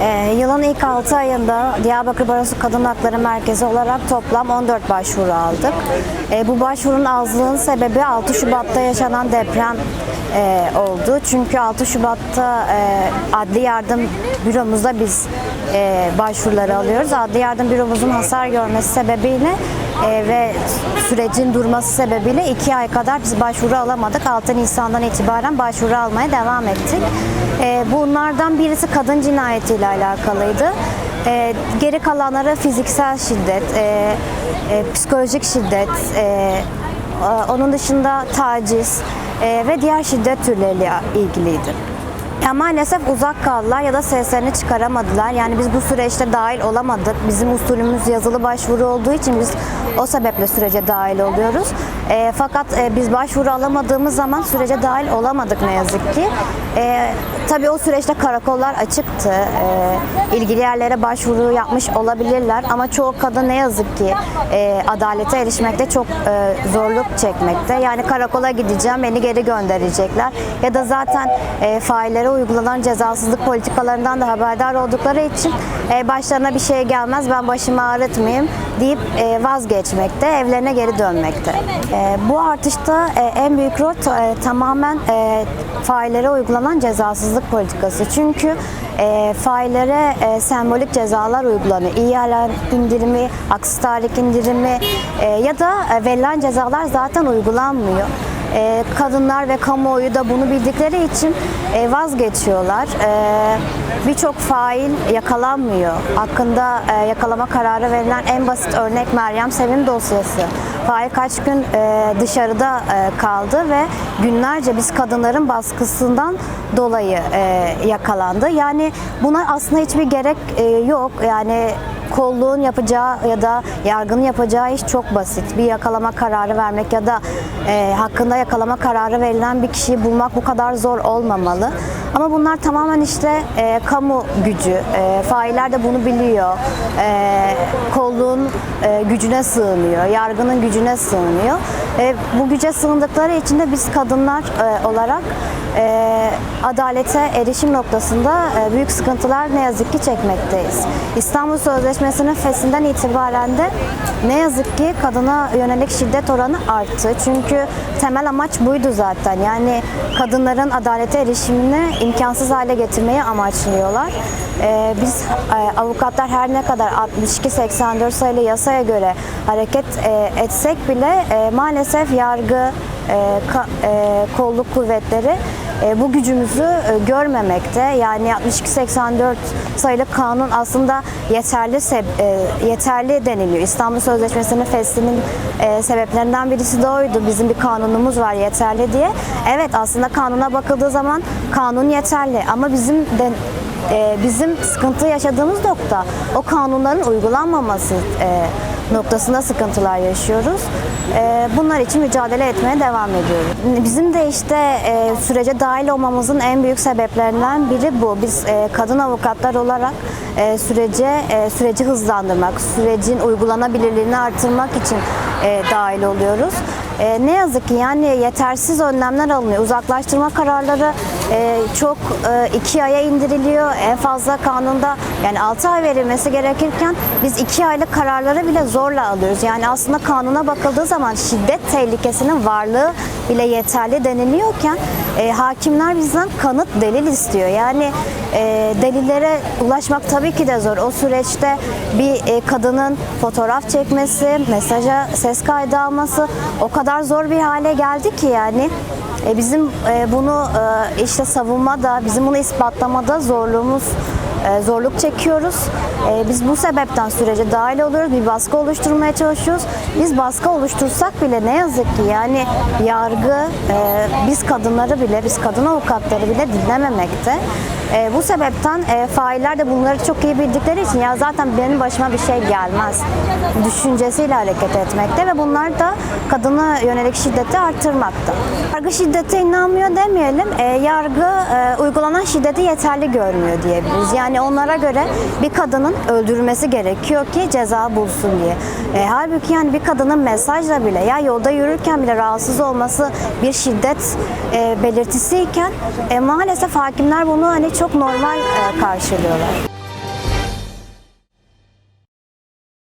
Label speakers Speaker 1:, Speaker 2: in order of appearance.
Speaker 1: Ee, yılın ilk 6 ayında Diyarbakır Barosu Kadın Hakları Merkezi olarak toplam 14 başvuru aldık. Ee, bu başvurunun azlığın sebebi 6 Şubat'ta yaşanan deprem e, oldu. Çünkü 6 Şubat'ta e, adli yardım büromuzda biz e, başvuruları alıyoruz. Adli yardım büromuzun hasar görmesi sebebiyle e, ve sürecin durması sebebiyle 2 ay kadar biz başvuru alamadık. 6 Nisan'dan itibaren başvuru almaya devam ettik. E, bunlardan birisi kadın cinayetiyle alakalıydı. E, geri kalanları fiziksel şiddet, e, e, psikolojik şiddet, e, onun dışında taciz e, ve diğer şiddet türleriyle ilgiliydi. Ya maalesef uzak kaldılar ya da seslerini çıkaramadılar. Yani biz bu süreçte dahil olamadık. Bizim usulümüz yazılı başvuru olduğu için biz o sebeple sürece dahil oluyoruz. E, fakat e, biz başvuru alamadığımız zaman sürece dahil olamadık ne yazık ki. E, tabii o süreçte karakollar açıktı. E, ilgili yerlere başvuru yapmış olabilirler ama çoğu kadın ne yazık ki e, adalete erişmekte çok e, zorluk çekmekte. Yani karakola gideceğim, beni geri gönderecekler ya da zaten e, faillere uygulanan cezasızlık politikalarından da haberdar oldukları için e, başlarına bir şey gelmez, ben başımı ağrıtmayayım deyip e, vazgeçmekte, evlerine geri dönmekte. E, bu artışta e, en büyük rol e, tamamen e, faillere uygulanan cezasızlık politikası. Çünkü faillere sembolik cezalar uygulanıyor. İhale indirimi, aksi tahrik indirimi ya da verilen cezalar zaten uygulanmıyor. E, kadınlar ve kamuoyu da bunu bildikleri için e, vazgeçiyorlar. E, Birçok fail yakalanmıyor. Hakkında e, yakalama kararı verilen en basit örnek Meryem Sevim dosyası. Fail kaç gün e, dışarıda e, kaldı ve günlerce biz kadınların baskısından dolayı e, yakalandı. Yani buna aslında hiçbir gerek e, yok. Yani kolluğun yapacağı ya da yargının yapacağı iş çok basit. Bir yakalama kararı vermek ya da e, hakkında yakalama kararı verilen bir kişiyi bulmak bu kadar zor olmamalı. Ama bunlar tamamen işte e, kamu gücü. E, failler de bunu biliyor. E, kolluğun e, gücüne sığınıyor, yargının gücüne sığınıyor. E, bu güce sığındıkları için de biz kadınlar e, olarak e, adalete erişim noktasında e, büyük sıkıntılar ne yazık ki çekmekteyiz. İstanbul Sözleşmesi'nin fesinden itibaren de ne yazık ki kadına yönelik şiddet oranı arttı. Çünkü temel amaç buydu zaten. Yani kadınların adalete erişimini imkansız hale getirmeyi amaçlıyorlar. E, biz e, avukatlar her ne kadar 62-84 sayılı yasaya göre hareket e, etsek bile e, maalesef yargı, e, ka- e, kolluk kuvvetleri e, bu gücümüzü e, görmemekte. Yani 62-84 sayılı kanun aslında yeterli e, yeterli deniliyor. İstanbul Sözleşmesi'nin feslinin e, sebeplerinden birisi de oydu. Bizim bir kanunumuz var yeterli diye. Evet aslında kanuna bakıldığı zaman kanun yeterli ama bizim de e, bizim sıkıntı yaşadığımız nokta o kanunların uygulanmaması e, noktasında sıkıntılar yaşıyoruz. E, bunlar için mücadele etmeye devam ediyoruz. Bizim de işte e, sürece dahil olmamızın en büyük sebeplerinden biri bu. Biz e, kadın avukatlar olarak e, sürece süreci hızlandırmak, sürecin uygulanabilirliğini artırmak için dahil oluyoruz. Ne yazık ki yani yetersiz önlemler alınıyor. Uzaklaştırma kararları e, çok e, iki aya indiriliyor. En fazla kanunda yani 6 ay verilmesi gerekirken biz 2 aylık kararları bile zorla alıyoruz. Yani aslında kanuna bakıldığı zaman şiddet tehlikesinin varlığı bile yeterli deniliyorken e, hakimler bizden kanıt delil istiyor. Yani e, delillere ulaşmak tabii ki de zor. O süreçte bir e, kadının fotoğraf çekmesi, mesaja ses kaydı alması o kadar zor bir hale geldi ki yani. E, bizim e, bunu e, işte savunmada, bizim bunu ispatlamada zorluğumuz e, zorluk çekiyoruz. E, biz bu sebepten sürece dahil oluyoruz. Bir baskı oluşturmaya çalışıyoruz. Biz baskı oluştursak bile ne yazık ki yani yargı e, biz kadınları bile, biz kadın avukatları bile dinlememekte. E, bu sebepten e, failler de bunları çok iyi bildikleri için ya zaten benim başıma bir şey gelmez düşüncesiyle hareket etmekte ve bunlar da kadına yönelik şiddeti artırmakta. Yargı şiddete inanmıyor demeyelim. E, yargı e, uygulanan şiddeti yeterli görmüyor diyebiliriz. Yani onlara göre bir kadının öldürülmesi gerekiyor ki ceza bulsun diye. E, halbuki yani bir kadının mesajla bile ya yolda yürürken bile rahatsız olması bir şiddet e, belirtisiyken e, maalesef hakimler bunu hani çok normal e, karşılıyorlar.